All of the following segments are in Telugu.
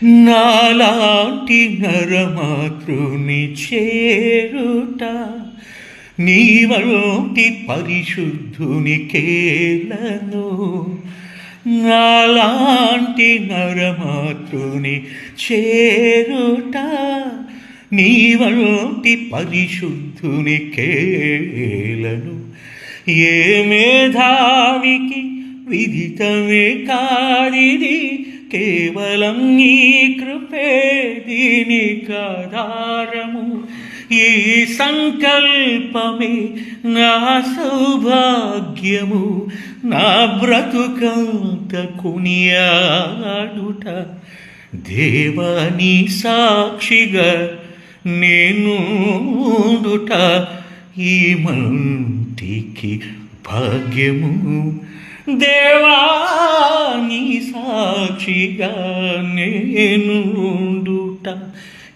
నాలాంటి నరమాతృని చేరుట నీ పరిశుద్ధుని కేలను నాలాంటి నరమాతృని చేరుట నీ పరిశుద్ధుని కేలను ఏ మేధావికి విదితమే కాదిది కేవలం నీ కృపే దీనికి ఆధారము ఈ సంకల్పమే నా సౌభాగ్యము. నా బ్రతుకంత కునియాడుట. దేవాని సాక్షిగా నేను ఈ మంటికి భాగ్యము. దేవాని సాక్షిగా నేను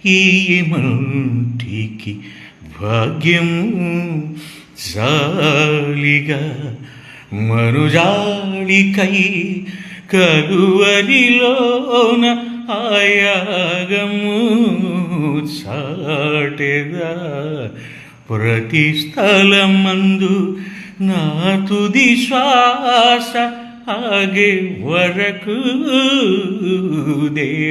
ఈ మంటికి భాగ్యం జాలిగా మనుజాళికై కలువరిలోన ఆయాగము చాటెదా. ప్రతి స్థలమందు ತುದಿ ಶ್ವಾಸ ಹಾಗೆ ಹೊರಕು ದೇ